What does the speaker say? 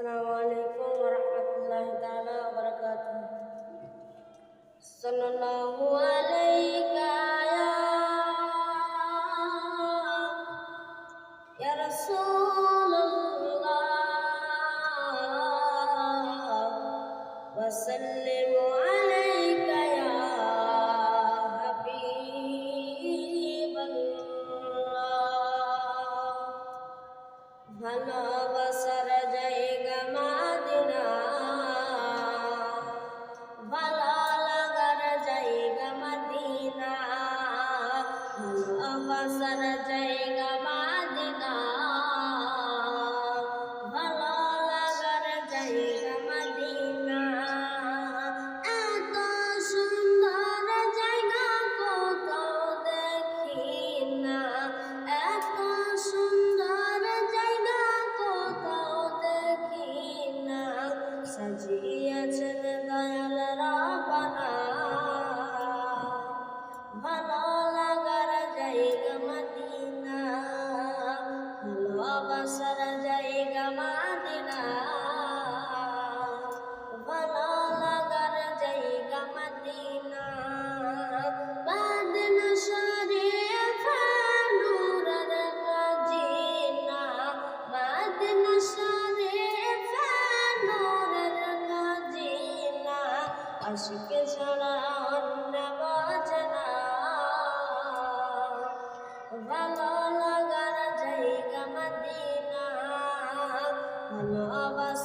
السلام عليكم ورحمة الله تعالى وبركاته صلى الله عليك يا يا رسول الله وسلم عليك يا حبيب الله ভালোবাসার জায়গা মাদিনা ভালো লাগার জায়গা মাদিনা। এত সুন্দর জায়গা কোথাও দেখি না এত সুন্দর জায়গা কোথাও দেখি না সাজিয়েছেন ভালোবাসার জায়গা মদিনা ভালো লাগার জায়গা মদিনা বাদন শরীফ নূরের খাজিনা বাদন শরীফ নূরের খাজিনা আশিক ছাড়া মদিনা ভালোবাস